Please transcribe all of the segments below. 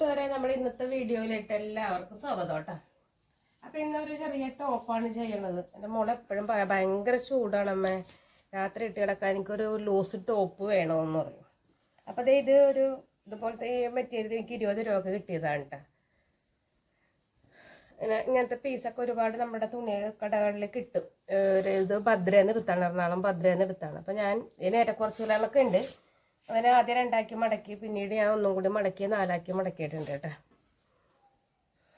കൂട്ടുകാരെ നമ്മൾ ഇന്നത്തെ വീഡിയോയിലിട്ട് എല്ലാവർക്കും സ്വാഗതം കേട്ടോ. അപ്പൊ ഇന്നൊരു ചെറിയ ടോപ്പാണ് ചെയ്യണത്. എന്റെ മോളെ എപ്പോഴും ഭയങ്കര ചൂടാണ് അമ്മേ. രാത്രി ഇട്ട് കിടക്കാൻ എനിക്കൊരു ലൂസ് ടോപ്പ് വേണമെന്ന് പറയും. അപ്പൊ ദേ ഇത് ഒരു ഇതുപോലത്തെ ഈ മെറ്റീരിയൽ എനിക്ക് ഇരുപത് രൂപ കിട്ടിയതാണ് കേട്ടോ ഇങ്ങനെ- ഇങ്ങനത്തെ പീസൊക്കെ ഒരുപാട് നമ്മുടെ തുണി കടകളിൽ കിട്ടും. ഇത് ഭദ്രേന്ന് എടുത്താണ് എറണാകുളം ഭദ്രേന്ന് എടുത്താണ്. അപ്പൊ ഞാൻ ഇതിന് ഏറ്റക്കുറച്ചിലുകളൊക്കെ ഉണ്ട്. അതിനെ ആദ്യം രണ്ടാക്കി മടക്കി പിന്നീട് ഞാൻ ഒന്നും കൂടി മടക്കി നാലാക്കി മടക്കിയിട്ടുണ്ട് കേട്ടോ.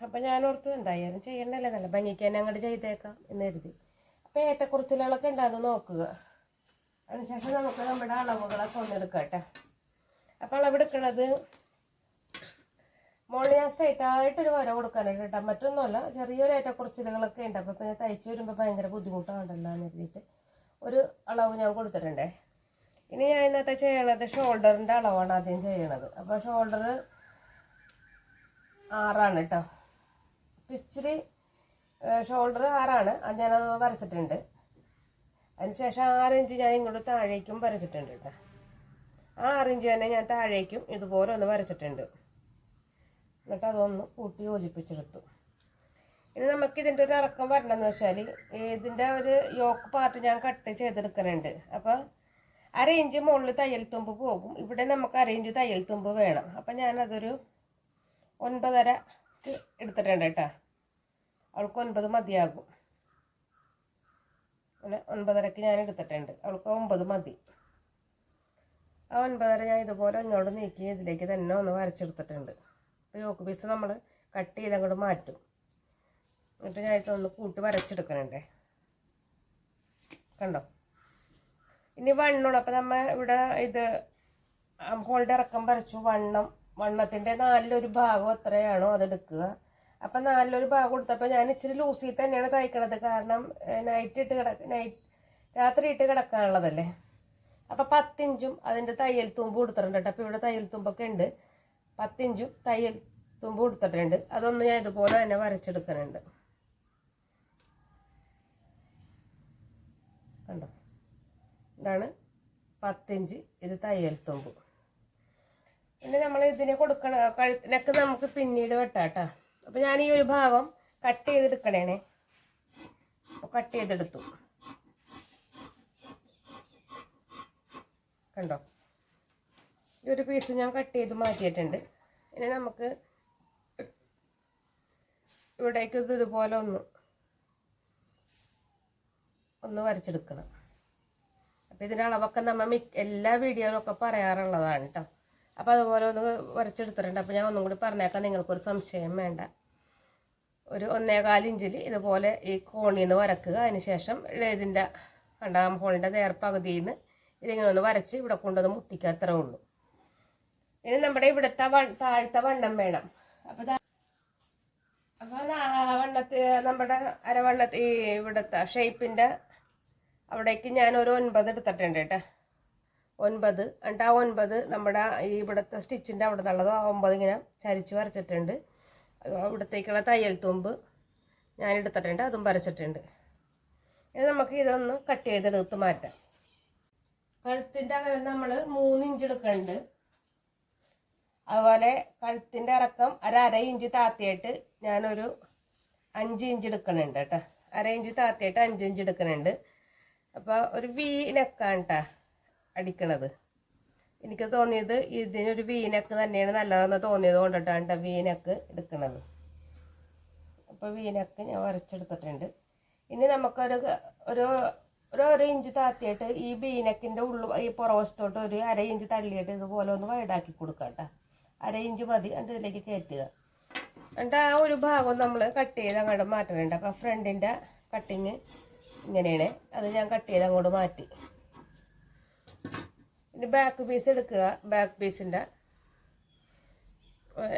അപ്പം ഞാൻ ഓർത്തു എന്തായാലും ചെയ്യണ്ടല്ലേ? നല്ല ഭംഗിക്ക് തന്നെ അങ്ങോട്ട് ചെയ്തേക്കാം എന്ന് കരുതി. അപ്പം ഏറ്റക്കുറച്ചിലുകളൊക്കെ ഉണ്ടാകുന്ന നോക്കുക. അതിനുശേഷം നമുക്ക് നമ്മുടെ അളവുകളൊക്കെ ഒന്നെടുക്കാം കേട്ടോ. അപ്പം അളവെടുക്കണത് മോളിൽ ഞാൻ സ്ട്രൈറ്റ് ആയിട്ടൊരു വര കൊടുക്കാനുണ്ട് കേട്ടോ. മറ്റൊന്നുമല്ല ചെറിയൊരു ഏറ്റക്കുറച്ചിലുകളൊക്കെ ഉണ്ട്. അപ്പം പിന്നെ തയ്ച്ച് വരുമ്പോൾ ഭയങ്കര ബുദ്ധിമുട്ടാണല്ലോ എന്ന് കരുതിയിട്ട് ഒരു അളവ് ഞാൻ കൊടുത്തിട്ടുണ്ടേ. ഇനി ഞാൻ ഇന്നത്തെ ചെയ്യണത് ഷോൾഡറിന്റെ അളവാണ് ആദ്യം ചെയ്യണത്. അപ്പോൾ ഷോൾഡർ ആറാണ് കേട്ടോ ഇച്ചിരി ഷോൾഡർ ആറാണ്. അത് ഞാനത് വരച്ചിട്ടുണ്ട്. അതിനുശേഷം ആറിഞ്ച് ഞാൻ ഇങ്ങോട്ട് താഴേക്കും വരച്ചിട്ടുണ്ട് കേട്ടോ ആ ആറിഞ്ച് തന്നെ ഞാൻ താഴേക്കും ഇതുപോലെ ഒന്ന് വരച്ചിട്ടുണ്ട്. എന്നിട്ട് അതൊന്ന് കൂട്ടി യോജിപ്പിച്ചെടുത്തു. ഇനി നമുക്ക് ഇതിന്റെ ഒരു ഇറക്കം വരണമെന്ന് വെച്ചാൽ ഇതിന്റെ ഒരു യോക്ക് പാർട്ട് ഞാൻ കട്ട് ചെയ്തെടുക്കുന്നുണ്ട് അപ്പോൾ അര ഇഞ്ച് മുകളിൽ തയ്യൽ തുമ്പ് പോകും. ഇവിടെ നമുക്ക് അര ഇഞ്ച് തയ്യൽ തുമ്പ് വേണം. അപ്പം ഞാനതൊരു ഒൻപതരക്ക് എടുത്തിട്ടുണ്ട് കേട്ടോ. അവൾക്ക് ഒൻപത് മതിയാകും. അങ്ങനെ ഒൻപതരക്ക് ഞാൻ എടുത്തിട്ടുണ്ട്. അവൾക്ക് ഒമ്പത് മതി. ആ ഒൻപതര ഞാൻ ഇതുപോലെ ഇങ്ങോട്ട് നീക്കി ഇതിലേക്ക് തന്നെ ഒന്ന് വരച്ചെടുത്തിട്ടുണ്ട്. യോക്ക് പീസ് നമ്മൾ കട്ട് ചെയ്ത് അങ്ങോട്ട് മാറ്റും. എന്നിട്ട് ഞാൻ ഇതൊന്ന് കൂട്ടി വരച്ചെടുക്കണുണ്ടേ കണ്ടോ? ഇനി വണ്ണം അപ്പം നമ്മ ഇവിടെ ഇത് ഹോൾഡ് ഇറക്കം പറിച്ചു. വണ്ണം വണ്ണത്തിന്റെ നാലിലൊരു ഭാഗം എത്രയാണോ അതെടുക്കുക അപ്പം നാലിലൊരു ഭാഗം കൊടുത്തപ്പോൾ ഞാൻ ഇച്ചിരി ലൂസിൽ തന്നെയാണ് തയ്ക്കണത്. കാരണം നൈറ്റ് ഇട്ട് കിട നൈറ്റ് രാത്രി ഇട്ട് കിടക്കാനുള്ളതല്ലേ. അപ്പം പത്തിഞ്ചും അതിന്റെ തയ്യൽ തുമ്പ് കൊടുത്തിട്ടുണ്ട് കേട്ടോ. അപ്പോൾ ഇവിടെ തയ്യൽ തുമ്പൊക്കെ ഉണ്ട്. പത്തിഞ്ചും തയ്യൽ തുമ്പ് കൊടുത്തിട്ടുണ്ട്. അതൊന്ന് ഞാൻ ഇതുപോലെ തന്നെ വരച്ചെടുക്കുന്നുണ്ട്. കണ്ടോ? ഇതാണ് പത്തിഞ്ച്. ഇത് തയ്യൽ തുമ്പ് പിന്നെ നമ്മൾ ഇതിനെ കൊടുക്കണ കഴുത്തിനൊക്കെ നമുക്ക് പിന്നീട് വെട്ടാട്ടോ. അപ്പം ഞാൻ ഈ ഒരു ഭാഗം കട്ട് ചെയ്തെടുക്കണേനെ. കട്ട് ചെയ്തെടുത്തു. കണ്ടോ? ഈ ഒരു പീസ് ഞാൻ കട്ട് ചെയ്ത് മാറ്റിയിട്ടുണ്ട്. ഇനി നമുക്ക് ഇവിടേക്ക് ഇത് ഇതുപോലെ ഒന്ന് ഒന്ന് വരച്ചെടുക്കണം. അപ്പോൾ ഇതിന്റെ അളവൊക്കെ നമ്മൾ മിക്ക എല്ലാ വീഡിയോയിലൊക്കെ പറയാറുള്ളതാണ് കേട്ടോ അപ്പോൾ അതുപോലെ ഒന്ന് വരച്ചെടുത്തിട്ടുണ്ട്. അപ്പോൾ ഞാൻ ഒന്നും കൂടി പറഞ്ഞേക്കാം. നിങ്ങൾക്കൊരു സംശയം വേണ്ട. ഒരു ഒന്നേകാൽ ഇഞ്ചിൽ ഇതുപോലെ ഈ കോണിൽ നിന്ന് വരക്കുക. അതിന് ശേഷം ഇതിന്റെ കണ്ടാം ഹോളിന്റെ നേർപ്പകുതിയിൽ നിന്ന് ഇതിങ്ങനെ ഒന്ന് വരച്ച് ഇവിടെ കൊണ്ടുവന്ന് മുട്ടിക്കുക അത്രേ ഉള്ളൂ. ഇനി നമ്മുടെ ഇവിടുത്തെ വൺ താഴത്തെ വണ്ണം വേണം. അപ്പോൾ അപ്പോൾ വണ്ണത്തി നമ്മുടെ അരവണ്ണത്തി ഈ ഇവിടുത്തെ ഷേപ്പിന്റെ അവിടേക്ക് ഞാൻ ഒരു ഒൻപത് എടുത്തിട്ടുണ്ട് കേട്ടോ. ഒൻപത്. എന്നിട്ട് ആ ഒൻപത് നമ്മുടെ ഈ ഇവിടുത്തെ സ്റ്റിച്ചിന്റെ അവിടെ നിന്നുള്ളത് ആ ഒമ്പത് ഇങ്ങനെ ചരിച്ച് വരച്ചിട്ടുണ്ട്. ഇവിടത്തേക്കുള്ള തയ്യൽ തുമ്പ് ഞാൻ എടുത്തിട്ടുണ്ട് അതും വരച്ചിട്ടുണ്ട്. ഇനി നമുക്ക് ഇതൊന്ന് കട്ട് ചെയ്തെടുത്ത് മാറ്റാം. കഴുത്തിന്റെ അകത്ത് നമ്മൾ മൂന്ന് ഇഞ്ച് എടുക്കുന്നുണ്ട്. അതുപോലെ കഴുത്തിന്റെ ഇറക്കം ഒരു അര ഇഞ്ച് താത്തിയിട്ട് ഞാനൊരു അഞ്ച് ഇഞ്ച് എടുക്കണുണ്ട് കേട്ടോ. അര ഇഞ്ച് താത്തിയിട്ട് അഞ്ച് ഇഞ്ച് എടുക്കണുണ്ട് അപ്പോൾ ഒരു വി നെക്കാണ് കേട്ടോ അടിക്കണത്. എനിക്ക് തോന്നിയത് ഇതിനൊരു വി നെക്ക് തന്നെയാണ് നല്ലതെന്ന് തോന്നിയത് കൊണ്ടിട്ടാണ് കേട്ടോ വി നെക്ക് എടുക്കണത്. അപ്പോൾ വി നെക്ക് ഞാൻ വരച്ചെടുത്തിട്ടുണ്ട്. ഇനി നമുക്കൊരു ഒരു ഒരു ഒരു ഇഞ്ച് താത്തിയിട്ട് ഈ ബീനക്കിന്റെ ഉള്ളു ഈ പുറവശത്തോട്ട് ഒരു അര ഇഞ്ച് തള്ളിയിട്ട് ഇതുപോലെ ഒന്ന് വൈഡാക്കി കൊടുക്കാം കേട്ടോ അര ഇഞ്ച് മതി. അണ്ട് ഇതിലേക്ക് കയറ്റുക. എന്നിട്ട് ആ ഒരു ഭാഗം നമ്മൾ കട്ട് ചെയ്ത് അങ്ങോട്ട് മാറ്റലുണ്ട്. അപ്പോൾ ഫ്രണ്ടിന്റെ കട്ടിങ് ഇങ്ങനെയാണ്. അത് ഞാൻ കട്ട് ചെയ്ത് അങ്ങോട്ട് മാറ്റി. ഇനി ബാക്ക് പീസ് എടുക്കുക. ബാക്ക് പീസിന്റെ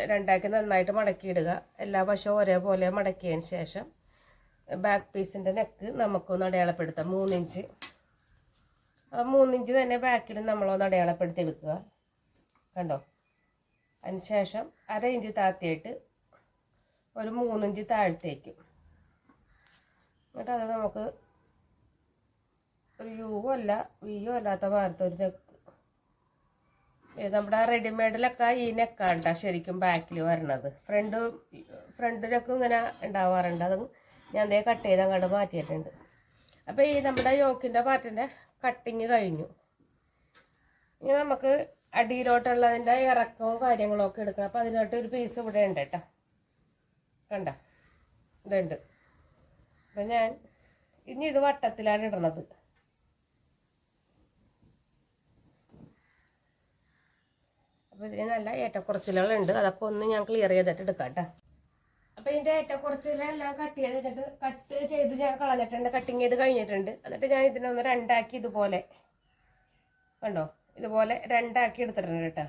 രണ്ടാക്കി നന്നായിട്ട് മടക്കിയിടുക. എല്ലാ വശവും ഒരേപോലെ മടക്കിയതിന് ശേഷം ബാക്ക് പീസിന്റെ നെക്ക് നമുക്കൊന്ന് അടയാളപ്പെടുത്താം. മൂന്നിഞ്ച് ആ മൂന്നിഞ്ച് തന്നെ ബാക്കിൽ നമ്മളൊന്ന് അടയാളപ്പെടുത്തി എടുക്കുക. കണ്ടോ? അതിന് ശേഷം അര ഇഞ്ച് താത്തിയിട്ട് ഒരു മൂന്നിഞ്ച് താഴ്ത്തേക്കും. എന്നിട്ട് അത് നമുക്ക് ഒരു യുവും അല്ല വിയും അല്ലാത്ത ഭാഗത്ത് ഒരു നെക്ക് നമ്മുടെ റെഡിമെയ്ഡിലൊക്കെ ഈ നെക്കാണ്ട ശരിക്കും ബാക്കിൽ വരണത്. ഫ്രണ്ട് ഫ്രണ്ടിലൊക്കെ ഇങ്ങനെ ഉണ്ടാവാറുണ്ട് അത് ഞാൻ ദേ കട്ട് ചെയ്ത് അങ്ങോട്ട് മാറ്റിയിട്ടുണ്ട്. അപ്പോൾ ഈ നമ്മുടെ യോക്കിന്റെ പാറ്റിന്റെ കട്ടിങ് കഴിഞ്ഞു. ഇനി നമുക്ക് അടിയിലോട്ടുള്ളതിന്റെ ഇറക്കവും കാര്യങ്ങളും ഒക്കെ എടുക്കണം. അപ്പോൾ അതിനായിട്ട് ഒരു പീസ് ഇവിടെ ഉണ്ട് കേട്ടോ. കണ്ട? ഇതുണ്ട്. അപ്പം ഞാൻ ഇനി ഇത് വട്ടത്തിലാണ് ഇടണത്. അപ്പോൾ ഇതിന് നല്ല ഏറ്റക്കുറച്ചിലുകളുണ്ട്. അതൊക്കെ ഒന്ന് ഞാൻ ക്ലിയർ ചെയ്തിട്ട് എടുക്കാം കേട്ടോ അപ്പോൾ ഇതിന്റെ ഏറ്റക്കുറച്ചിലെല്ലാം കട്ട് ചെയ്ത് വെച്ചിട്ട് കട്ട് ചെയ്ത് ഞാൻ കളഞ്ഞിട്ടുണ്ട്. കട്ടിങ് ചെയ്ത് കഴിഞ്ഞിട്ടുണ്ട്. എന്നിട്ട് ഞാൻ ഇതിനൊന്ന് രണ്ടാക്കി ഇതുപോലെ. കണ്ടോ? ഇതുപോലെ രണ്ടാക്കി എടുത്തിട്ടുണ്ട് കേട്ടോ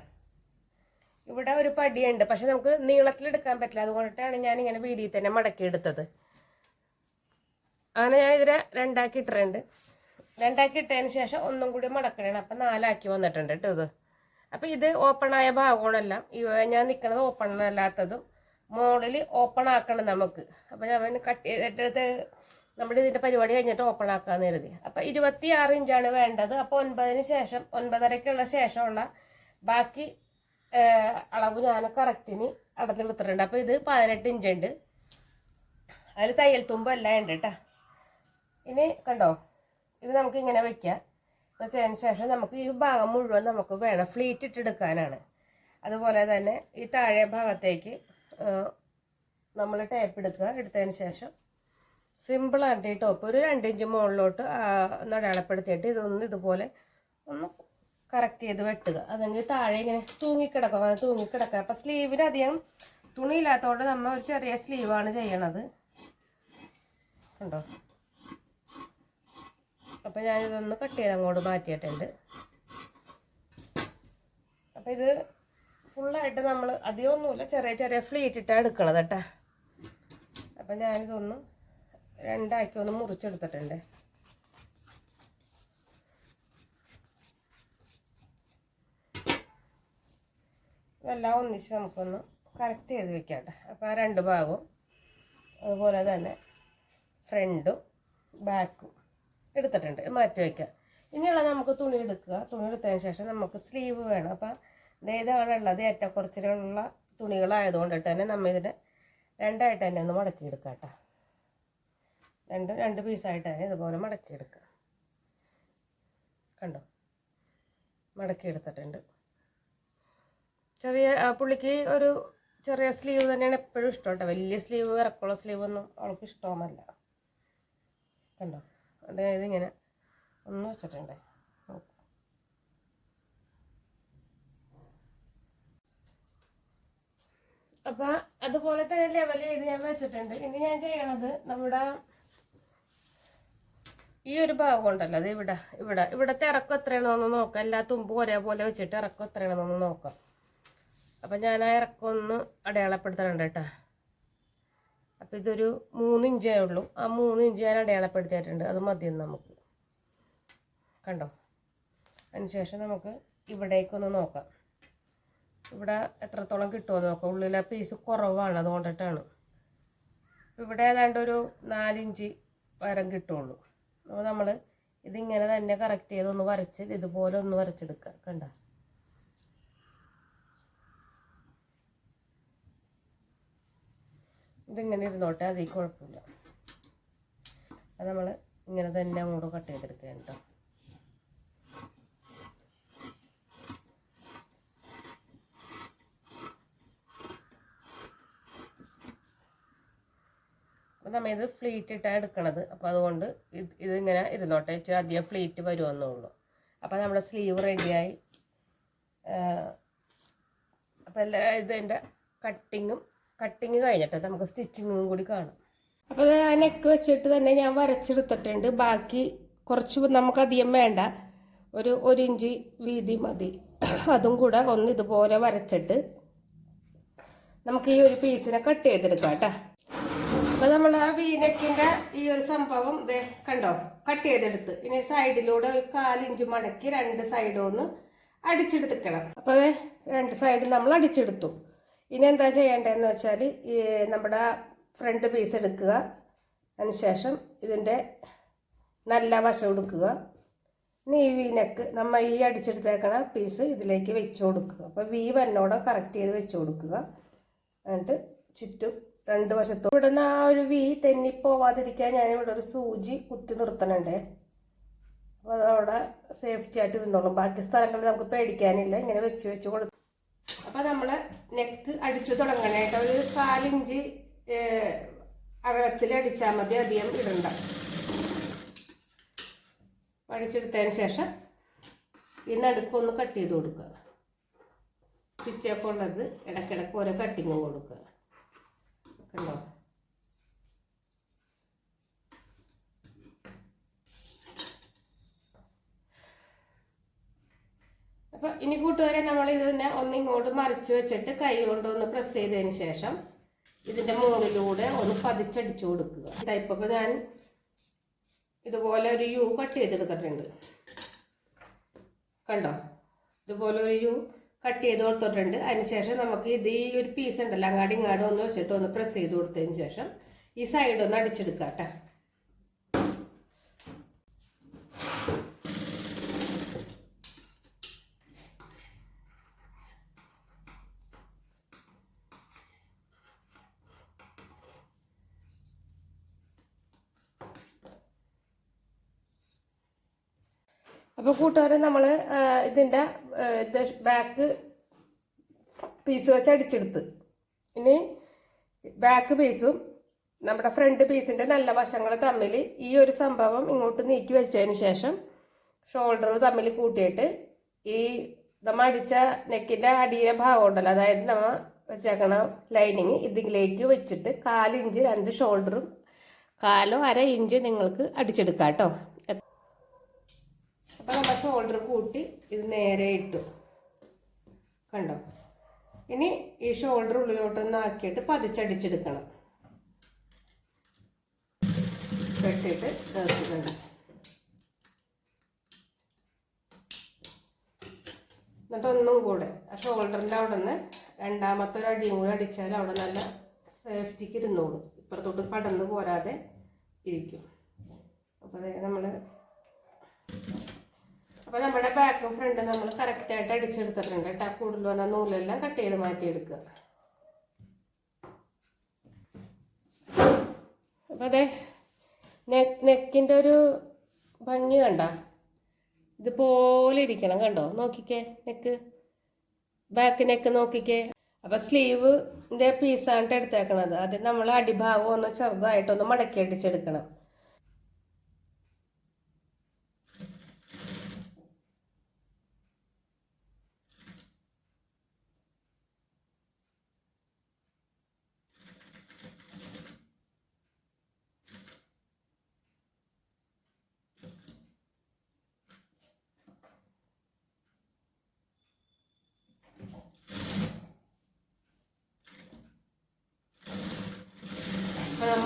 ഇവിടെ ഒരു പടിയുണ്ട്. പക്ഷെ നമുക്ക് നീളത്തിലെടുക്കാൻ പറ്റില്ല. അതുകൊണ്ടിട്ടാണ് ഞാൻ ഇങ്ങനെ വീടിയിൽ തന്നെ മടക്കി എടുത്തത്. അങ്ങനെ ഞാൻ ഇതിനെ രണ്ടാക്കി ഇട്ടിട്ടുണ്ട്. രണ്ടാക്കി ഇട്ടതിന് ശേഷം ഒന്നും കൂടി മടക്കണേണ്. അപ്പം നാലാക്കി വന്നിട്ടുണ്ട് കേട്ടോ ഇത്. അപ്പം ഇത് ഓപ്പണായ ഇവ ഞാൻ നിൽക്കുന്നത് ഓപ്പൺ അല്ലാത്തതും മോളിൽ ഓപ്പൺ ആക്കണം നമുക്ക്. അപ്പം ഞാൻ കട്ട് ചെയ്തിട്ട് നമ്മുടെ ഇതിന്റെ പരിപാടി കഴിഞ്ഞിട്ട് ഓപ്പൺ ആക്കാന്ന് കരുതി. അപ്പം ഇരുപത്തി ആറ് ഇഞ്ചാണ് വേണ്ടത്. അപ്പോൾ ഒൻപതിന് ശേഷം ഒൻപതരയ്ക്കുള്ള ശേഷമുള്ള ബാക്കി അളവ് ഞാൻ കറക്റ്റിന് അടന്നെടുത്തിട്ടുണ്ട് അപ്പോൾ ഇത് പതിനെട്ട് ഇഞ്ച് ഉണ്ട് അതിൽ തയ്യൽ തുമ്പല്ല ഉണ്ട് കേട്ടോ. ഇനി കണ്ടോ? ഇത് നമുക്ക് ഇങ്ങനെ വെക്കാം. വെച്ചതിന് ശേഷം നമുക്ക് ഈ ഭാഗം മുഴുവൻ നമുക്ക് വേണം ഫ്ലീറ്റ് ഇട്ടെടുക്കാനാണ്. അതുപോലെ തന്നെ ഈ താഴെ ഭാഗത്തേക്ക് നമ്മൾ ടേപ്പ് എടുക്കുക എടുത്തതിന് ശേഷം സിമ്പിളായിട്ട് ഈ ടോപ്പ് ഒരു രണ്ടിഞ്ച് മുകളിലോട്ട് അടയാളപ്പെടുത്തിയിട്ട് ഇതൊന്ന് ഇതുപോലെ ഒന്ന് കറക്റ്റ് ചെയ്ത് വെട്ടുക. അതെങ്കിൽ താഴെ ഇങ്ങനെ തൂങ്ങിക്കിടക്കും. അങ്ങനെ തൂങ്ങിക്കിടക്കുക. അപ്പം സ്ലീവിന് അധികം തുണിയില്ലാത്തതുകൊണ്ട് നമ്മൾ ഒരു ചെറിയ സ്ലീവാണ് ചെയ്യണത്. കണ്ടോ? അപ്പം ഞാനിതൊന്ന് കട്ട് ചെയ്ത് അങ്ങോട്ട് മാറ്റിയിട്ടുണ്ട്. അപ്പം ഇത് ഫുള്ളായിട്ട് നമ്മൾ അധികമൊന്നുമില്ല ചെറിയ ചെറിയ ഫ്ലീറ്റ് ഇട്ടാണ് എടുക്കണത് കേട്ടോ അപ്പം ഞാനിതൊന്ന് രണ്ടാക്കി ഒന്ന് മുറിച്ചെടുത്തിട്ടുണ്ട്. ഇതെല്ലാം ഒന്നിച്ച് നമുക്കൊന്ന് കറക്റ്റ് ചെയ്ത് വെക്കാം കേട്ടോ അപ്പോൾ ആ രണ്ട് ഭാഗവും അതുപോലെ തന്നെ ഫ്രണ്ടും ബാക്കും എടുത്തിട്ടുണ്ട്. മാറ്റി വയ്ക്കാം ഇനിയുള്ള നമുക്ക് തുണി എടുക്കുക. തുണി എടുത്തതിന് ശേഷം നമുക്ക് സ്ലീവ് വേണം. അപ്പം ഇതാണ് ഉള്ളത്. ഏറ്റക്കുറച്ചിലുള്ള തുണികളായതുകൊണ്ടിട്ട് തന്നെ നമ്മൾ ഇതിനെ രണ്ടായിട്ട് തന്നെ ഒന്ന് മടക്കി എടുക്കാം കേട്ടോ. രണ്ട് രണ്ട് പീസായിട്ട് തന്നെ ഇതുപോലെ മടക്കി എടുക്കുക കണ്ടോ? മടക്കി എടുത്തിട്ടുണ്ട്. ചെറിയ പുള്ളിക്ക് ഒരു ചെറിയ സ്ലീവ് തന്നെയാണ് എപ്പോഴും ഇഷ്ടം കേട്ടോ. വലിയ സ്ലീവ് ഇറക്കുള്ള സ്ലീവ് ഒന്നും അവൾക്ക് ഇഷ്ടമല്ല കണ്ടോ? അതുകൊണ്ട് ഇങ്ങനെ ഒന്ന് വെച്ചിട്ടുണ്ട്. അപ്പോൾ അപ്പൊ അതുപോലെ തന്നെ ലെവൽ ചെയ്ത് ഞാൻ വെച്ചിട്ടുണ്ട്. ഇനി ഞാൻ ചെയ്യണത് നമ്മുടെ ഈ ഒരു ഭാഗം ഉണ്ടല്ലോ അത് ഇവിടെ ഇവിടെ. ഇവിടത്തെ ഇറക്കം എത്രയാണെന്നൊന്ന് നോക്കാം. എല്ലാ തുമ്പും ഒരേപോലെ വെച്ചിട്ട് ഇറക്കം എത്രയാണെന്നൊന്ന് നോക്കാം. അപ്പം ഞാൻ ആ ഇറക്കം ഒന്ന് അടയാളപ്പെടുത്തണുണ്ട് കേട്ടോ. അപ്പം ഇതൊരു മൂന്ന് ഇഞ്ചേ ഉള്ളൂ. ആ മൂന്ന് ഇഞ്ച് ഞാൻ അടയാളപ്പെടുത്തിയിട്ടുണ്ട്. അത് മതിയെന്ന് നമുക്ക്. കണ്ടോ? അതിനുശേഷം നമുക്ക് ഇവിടേക്കൊന്ന് നോക്കാം. ഇവിടെ എത്രത്തോളം കിട്ടുമോ നോക്കാം. ഉള്ളിൽ ആ പീസ് കുറവാണ് അതുകൊണ്ടിട്ടാണ്. ഇവിടെ ഏതാണ്ട് ഒരു നാലിഞ്ച് വരം കിട്ടുള്ളൂ അപ്പോൾ നമ്മൾ ഇതിങ്ങനെ തന്നെ കറക്റ്റ് ചെയ്തൊന്ന് വരച്ച് ഇതുപോലെ ഒന്ന് വരച്ചെടുക്കുക. കണ്ട? ഇതിങ്ങനെ ഇരുന്നോട്ടെ അതിൽ കുഴപ്പമില്ല. അത് നമ്മൾ ഇങ്ങനെ തന്നെ അങ്ങോട്ട് കട്ട് ചെയ്തെടുക്കുക കേട്ടോ. അപ്പം നമ്മൾ ഇത് ഫ്ലീറ്റ് ഇട്ടാണ് എടുക്കണത്. അപ്പോൾ അതുകൊണ്ട് ഇത് ഇതിങ്ങനെ ഇരുന്നോട്ടെ ഇച്ചിരി അധികം ഫ്ലീറ്റ് വരുമെന്നുള്ളൂ അപ്പോൾ നമ്മുടെ സ്ലീവ് റെഡിയായി അപ്പോൾ എല്ലാ ഇതിന്റെ കട്ടിങ്ങും കട്ടിങ് കഴിഞ്ഞിട്ട് നമുക്ക് സ്റ്റിച്ചിങ്ങും കൂടി കാണാം. അപ്പോൾ ആ നെക്ക് വെച്ചിട്ട് തന്നെ ഞാൻ വരച്ചെടുത്തിട്ടുണ്ട്. ബാക്കി കുറച്ച് നമുക്ക് അധികം വേണ്ട. ഒരു ഒരു ഇഞ്ച് വീതി മതി. അതും കൂടെ ഒന്ന് ഇതുപോലെ വരച്ചിട്ട് നമുക്ക് ഈ ഒരു പീസിനെ കട്ട് ചെയ്തെടുക്കാം കേട്ടോ. അപ്പൊ നമ്മൾ ആ വീനക്കിന്റെ ഈ ഒരു സംഭവം ഇതേ കണ്ടോ? കട്ട് ചെയ്തെടുത്ത്. ഇനി സൈഡിലൂടെ ഒരു കാലിഞ്ച് മടക്കി രണ്ട് സൈഡും ഒന്ന് അടിച്ചെടുത്തിക്കണം അപ്പൊ അതെ രണ്ട് സൈഡ് നമ്മൾ അടിച്ചെടുത്തു. ഇനി എന്താ ചെയ്യേണ്ടതെന്ന് വെച്ചാൽ ഈ നമ്മുടെ ഫ്രണ്ട് പീസ് എടുക്കുക. അതിനുശേഷം ഇതിന്റെ നല്ല വശം എടുക്കുക. ഇനി ഈ വീനക്ക് നമ്മൾ ഈ അടിച്ചെടുത്തേക്കണ പീസ് ഇതിലേക്ക് വെച്ച് കൊടുക്കുക. അപ്പോൾ വി വന്നോടെ കറക്റ്റ് ചെയ്ത് വെച്ച് കൊടുക്കുക. എന്നിട്ട് ചുറ്റും രണ്ട് വശത്തും. ഇവിടെ നിന്ന് ആ ഒരു വി തെന്നിപ്പോവാതിരിക്കാൻ ഞാൻ ഇവിടെ ഒരു സൂചി കുത്തി നിർത്തണുണ്ടേ. അപ്പോൾ അതവിടെ സേഫ്റ്റി ആയിട്ട് ഇരുന്നോളും. ബാക്കി സ്ഥലങ്ങളിൽ നമുക്ക് പേടിക്കാനില്ല. ഇങ്ങനെ വെച്ച് വെച്ച് കൊടുക്കും അപ്പോൾ നമ്മൾ നെക്ക് അടിച്ചു തുടങ്ങണേട്ടോ ഒരു കാലിഞ്ച് അകലത്തിൽ അടിച്ചാൽ മതി അധികം ഇടണ്ട. അടിച്ചെടുത്തതിന് ശേഷം ഈ നടുക്കൊന്ന് കട്ട് ചെയ്ത് കൊടുക്കുക സ്റ്റിച്ചൊക്കെ ഉള്ളത് ഇടയ്ക്കിടയ്ക്ക് ഓരോ കട്ടിങ്ങും കൊടുക്കുക കണ്ടോ? അപ്പൊ ഇനി കൂട്ടുകാരെ നമ്മൾ ഇതിനെ ഒന്ന് ഇങ്ങോട്ട് മറിച്ച് വെച്ചിട്ട് കൈ കൊണ്ട് ഒന്ന് പ്രസ് ചെയ്തതിന് ശേഷം ഇതിന്റെ മുകളിലൂടെ ഒന്ന് പതിച്ചടിച്ചു കൊടുക്കുക. ഇപ്പൊ ഞാൻ ഇതുപോലെ ഒരു യു കട്ട് ചെയ്തെടുത്തിട്ടുണ്ട്. കണ്ടോ? ഇതുപോലെ ഒരു യു കട്ട് ചെയ്ത് കൊടുത്തിട്ടുണ്ട്. അതിനുശേഷം നമുക്ക് ഇത് ഈ ഒരു പീസ് ഉണ്ടല്ലോ അങ്ങാടി ഇങ്ങാടും ഒന്ന് വെച്ചിട്ട് ഒന്ന് പ്രസ് ചെയ്ത് കൊടുത്തതിന് ശേഷം ഈ സൈഡ് ഒന്ന് അടിച്ചെടുക്കാം കേട്ടോ അപ്പോൾ കൂട്ടുകാരെ നമ്മൾ ഇതിന്റെ ഇത് ബാക്ക് പീസ് വെച്ച് അടിച്ചെടുത്ത്. ഇനി ബാക്ക് പീസും നമ്മുടെ ഫ്രണ്ട് പീസിന്റെ നല്ല വശങ്ങൾ തമ്മിൽ ഈ ഒരു സംഭവം ഇങ്ങോട്ട് നീക്കി വെച്ചതിന് ശേഷം ഷോൾഡർ തമ്മിൽ കൂട്ടിയിട്ട് ഈ നമ്മൾ അടിച്ച നെക്കിന്റെ അടിയിലെ ഭാഗം ഉണ്ടല്ലോ അതായത് നമ്മൾ വെച്ചേക്കണ ലൈനിങ് ഇതിലേക്ക് വെച്ചിട്ട് കാലിഞ്ച് രണ്ട് ഷോൾഡറും കാലോ അര ഇഞ്ച് നിങ്ങൾക്ക് അടിച്ചെടുക്കാം കേട്ടോ. ഷോൾഡർ കൂട്ടി ഇത് നേരെ ഇട്ടു. കണ്ടോ? ഇനി ഈ ഷോൾഡർ ഉള്ളിലോട്ടൊന്ന് ആക്കിയിട്ട് പതിച്ചടിച്ചെടുക്കണം. കെട്ടിയിട്ട് ചേർക്കുന്നുണ്ട് എന്നിട്ട് ഒന്നും കൂടെ ആ ഷോൾഡറിന്റെ അവിടെ നിന്ന് രണ്ടാമത്തെ ഒരു അടിയും കൂടെ അടിച്ചാൽ അവിടെ നല്ല സേഫ്റ്റിക്ക് ഇരുന്നോളും. ഇപ്പുറത്തോട്ട് പടന്ന് പോരാതെ ഇരിക്കും. അപ്പോൾ നമ്മൾ അപ്പോൾ നമ്മുടെ ബാക്കും ഫ്രണ്ടും നമ്മൾ കറക്റ്റായിട്ട് അടിച്ചെടുത്തിട്ടുണ്ട് കേട്ടോ കൂടുതൽ വന്ന നൂലെല്ലാം കട്ട് ചെയ്ത് മാറ്റിയെടുക്കുക. അപ്പോൾ അതെ നെക്ക് നെക്കിന്റെ ഒരു ഭംഗി കണ്ട? ഇതുപോലെ ഇരിക്കണം കണ്ടോ? നോക്കിക്കേ നെക്ക്. ബാക്ക് നെക്ക് നോക്കിക്കേ. അപ്പോൾ സ്ലീവിന്റെ പീസാണ് എടുത്തേക്കണത്. അത് നമ്മൾ അടിഭാഗം ഒന്ന് ചെറുതായിട്ടൊന്ന് മടക്കി അടിച്ചെടുക്കണം.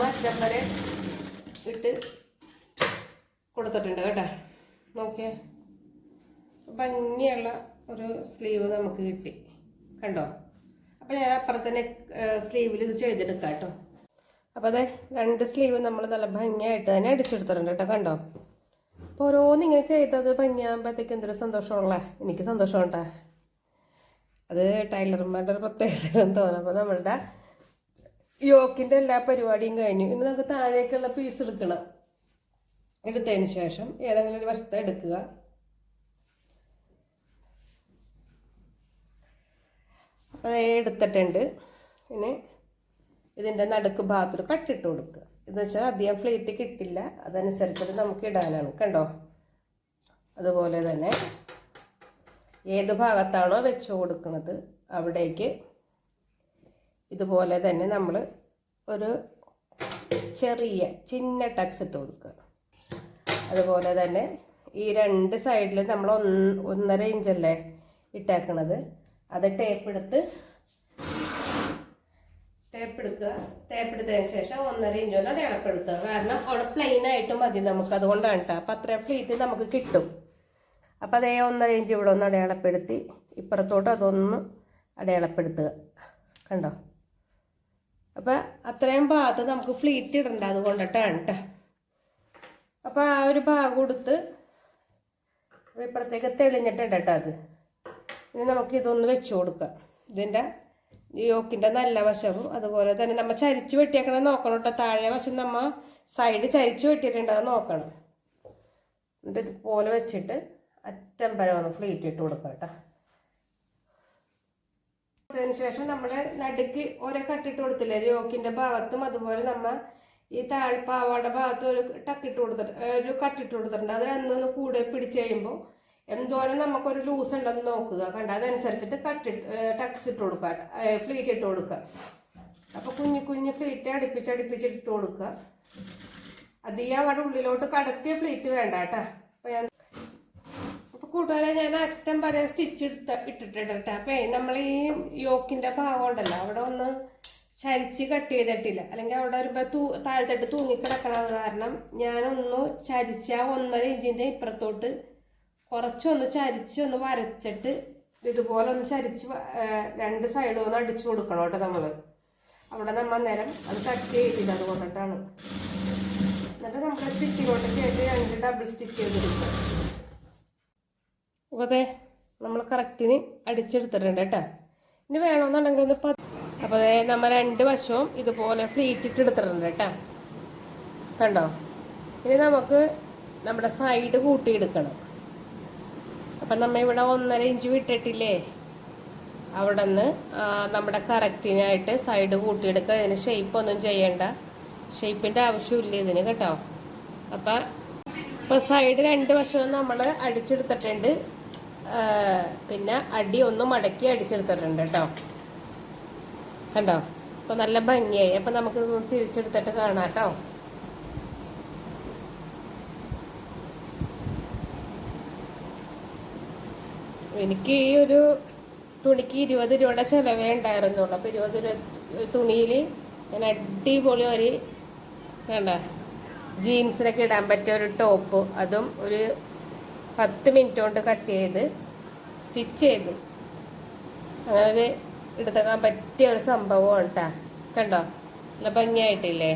നമ്മൾ അറ്റം ഇട്ട് കൊടുത്തിട്ടുണ്ട് കേട്ടോ. നോക്കിയേ. ഭംഗിയുള്ള ഒരു സ്ലീവ് നമുക്ക് കിട്ടി. കണ്ടോ? അപ്പോൾ ഞാൻ അപ്പുറത്തന്നെ സ്ലീവിൽ ഇത് ചെയ്തെടുക്കാം കേട്ടോ. അപ്പോൾ അതെ രണ്ട് സ്ലീവ് നമ്മൾ നല്ല ഭംഗിയായിട്ട് തന്നെ അടിച്ചെടുത്തിട്ടുണ്ട് കേട്ടോ. കണ്ടോ? അപ്പോൾ ഓരോന്നിങ്ങനെ ചെയ്തത് ഭംഗിയാകുമ്പോഴത്തേക്ക് എന്തൊരു സന്തോഷമുള്ളേ എനിക്ക് സന്തോഷം കേട്ടോ. അത് ടൈലർമാരുടെ ഒരു പ്രത്യേകത തോന്നുന്നു. അപ്പോൾ നമ്മളുടെ യോക്കിന്റെ എല്ലാ പരിപാടിയും കഴിഞ്ഞു. ഇനി നമുക്ക് താഴേക്കുള്ള പീസ് എടുക്കണം. എടുത്തതിന് ശേഷം ഏതെങ്കിലും ഒരു വശത്ത് എടുക്കുക. എടുത്തിട്ടുണ്ട്. പിന്നെ ഇതിന്റെ നടുക്ക് ഭാഗത്തിൽ കട്ടിട്ട് കൊടുക്കുക. എന്ന് വെച്ചാൽ അധികം ഫ്ലേറ്റ് കിട്ടില്ല. അതനുസരിച്ചിട്ട് നമുക്ക് ഇടാനാണ്. കണ്ടോ? അതുപോലെ തന്നെ ഏത് ഭാഗത്താണോ വെച്ച് കൊടുക്കുന്നത് അവിടേക്ക് ഇതുപോലെ തന്നെ നമ്മൾ ഒരു ചെറിയ ചിന്ന ടക്സ് ഇട്ട് കൊടുക്കുക. അതുപോലെ തന്നെ ഈ രണ്ട് സൈഡിൽ നമ്മൾ ഒന്ന് ഒന്നര ഇഞ്ചല്ലേ ഇട്ടേക്കണത്. അത് ടേപ്പ് എടുത്ത് ടേപ്പ് എടുക്കുക. ടേപ്പ് എടുത്തതിന് ശേഷം ഒന്നര ഇഞ്ച് ഒന്ന് അടയാളപ്പെടുത്തുക കാരണം അവിടെ പ്ലെയിൻ ആയിട്ട് മതി നമുക്ക് അതുകൊണ്ടാണ് കേട്ടോ അപ്പം അത്രയും നമുക്ക് കിട്ടും. അപ്പം അതേ ഒന്നര ഇഞ്ച് ഇവിടെ ഒന്ന് അടയാളപ്പെടുത്തി. ഇപ്പുറത്തോട്ട് അതൊന്ന് അടയാളപ്പെടുത്തുക. കണ്ടോ? അപ്പം അത്രയും ഭാഗത്ത് നമുക്ക് ഫ്ലീറ്റ് ഇടണ്ട അതുകൊണ്ടിട്ടാണ് കേട്ടോ അപ്പോൾ ആ ഒരു ഭാഗം കൊടുത്ത് ഇപ്പുറത്തേക്ക് തെളിഞ്ഞിട്ടുണ്ട് കേട്ടോ അത്. ഇനി നമുക്ക് ഇതൊന്ന് വെച്ച് കൊടുക്കാം. ഇതിന്റെ യോക്കിന്റെ നല്ല വശവും അതുപോലെ തന്നെ നമ്മൾ ചരിച്ച് വെട്ടിയേക്കണം നോക്കണം കേട്ടോ താഴെ വശം നമ്മൾ സൈഡ് ചരിച്ച് വെട്ടിയിട്ടുണ്ട് നോക്കണം. എന്നിട്ട് ഇതുപോലെ വെച്ചിട്ട് അറ്റം വരെ ഫ്ലീറ്റ് ഇട്ട് കൊടുക്കാം കേട്ടോ അതിന് ശേഷം നമ്മൾ നടുക്ക് ഓരോ കട്ടിട്ട് കൊടുത്തില്ലേ? യോക്കിന്റെ ഭാഗത്തും അതുപോലെ നമ്മ ഈ താഴ്പാവാടെ ഭാഗത്തും ഒരു ടക്കിട്ട് കൊടുത്തിട്ട് ഒരു കട്ടിട്ട് കൊടുത്തിട്ടുണ്ട്. അത് രണ്ടൊന്ന് കൂടെ പിടിച്ചു കഴിയുമ്പോൾ എന്തോരം നമുക്കൊരു ലൂസ് ഉണ്ടെന്ന് നോക്കുക. കണ്ട? അതനുസരിച്ചിട്ട് കട്ടിട്ട് ടക്സ് ഇട്ട് കൊടുക്കുക. ഫ്ലീറ്റ് ഇട്ട് കൊടുക്കുക. അപ്പോൾ കുഞ്ഞു കുഞ്ഞു ഫ്ലീറ്റ് അടുപ്പിച്ച് അടുപ്പിച്ച് ഇട്ട് കൊടുക്കുക. അധികം അങ്ങോട്ട് ഉള്ളിലോട്ട് കടത്തിയ ഫ്ലീറ്റ് വേണ്ട കേട്ടാ. അപ്പോൾ ഞാൻ കൂട്ടുകാരെ ഞാൻ അറ്റം വരെ സ്റ്റിച്ച് എടുത്ത ഇട്ടിട്ടിട്ടെ അപ്പൊ നമ്മൾ ഈ യോക്കിന്റെ ഭാഗം ഉണ്ടല്ലോ അവിടെ ഒന്ന് ചരിച്ച് കട്ട് ചെയ്തിട്ടില്ല. അല്ലെങ്കിൽ അവിടെ ഒരു തൂ താഴത്തോട്ട് തൂങ്ങിക്കിടക്കണത് കാരണം ഞാനൊന്ന് ചരിച്ച ഒന്നര ഇഞ്ചിന്റെ ഇപ്പുറത്തോട്ട് കുറച്ചൊന്ന് ചരിച്ച് ഒന്ന് വരച്ചിട്ട് ഇതുപോലെ ഒന്ന് ചരിച്ച് രണ്ട് സൈഡും ഒന്ന് അടിച്ചു കൊടുക്കണം കേട്ടോ നമ്മൾ. അവിടെ നമ്മൾ നേരം അത് കട്ട് ചെയ്തില്ല അതുകൊണ്ടിട്ടാണ്. എന്നിട്ട് നമുക്ക് സ്റ്റിച്ചിങ്ങോട്ട് ചെയ്ത് രണ്ട് ഡബിൾ സ്റ്റിച്ച് ചെയ്തെടുക്കുക അപ്പോൾ അതെ നമ്മൾ കറക്റ്റിന് അടിച്ചെടുത്തിട്ടുണ്ട് കേട്ടോ. ഇനി വേണമെന്നുണ്ടെങ്കിൽ ഒന്ന് പത്ത് അപ്പോൾ അതെ നമ്മൾ രണ്ട് വശവും ഇതുപോലെ ഫ്ലീറ്റ് ഇട്ട് എടുത്തിട്ടുണ്ട് കേട്ടോ. കണ്ടോ? ഇനി നമുക്ക് നമ്മുടെ സൈഡ് കൂട്ടിയെടുക്കണം അപ്പം നമ്മ ഇവിടെ ഒന്നര ഇഞ്ച് വിട്ടിട്ടില്ലേ? അവിടെ നിന്ന് നമ്മുടെ കറക്റ്റിനായിട്ട് സൈഡ് കൂട്ടിയെടുക്കുക ഇതിന് ഷേപ്പ് ഒന്നും ചെയ്യണ്ട. ഷേപ്പിന്റെ ആവശ്യമില്ല ഇതിന് കേട്ടോ. അപ്പം ഇപ്പോൾ സൈഡ് രണ്ട് വശവും നമ്മൾ അടിച്ചെടുത്തിട്ടുണ്ട്. പിന്നെ അടി ഒന്ന് മടക്കി അടിച്ചെടുത്തിട്ടുണ്ട് കേട്ടോ. കണ്ടോ? അപ്പോൾ നല്ല ഭംഗിയായി. അപ്പം നമുക്ക് തിരിച്ചെടുത്തിട്ട് കാണാം കേട്ടോ. എനിക്ക് ഈ ഒരു തുണിക്ക് ഇരുപത് രൂപയുടെ ചിലവേ ഉണ്ടായിരുന്നുള്ളൂ. അപ്പോൾ ഇരുപത് രൂപ തുണിയിൽ ഞാൻ അടിപൊളി ഒരു വേണ്ട ജീൻസിനൊക്കെ ഇടാൻ പറ്റിയ ഒരു ടോപ്പ് അതും ഒരു പത്ത് മിനിറ്റ് കൊണ്ട് കട്ട് ചെയ്ത് സ്റ്റിച്ച് ചെയ്ത്. അങ്ങനെ ഒരു എടുത്തേക്കാൻ പറ്റിയ ഒരു സംഭവമാണ് കേട്ടോ കണ്ടോ? നല്ല ഭംഗിയായിട്ടില്ലേ?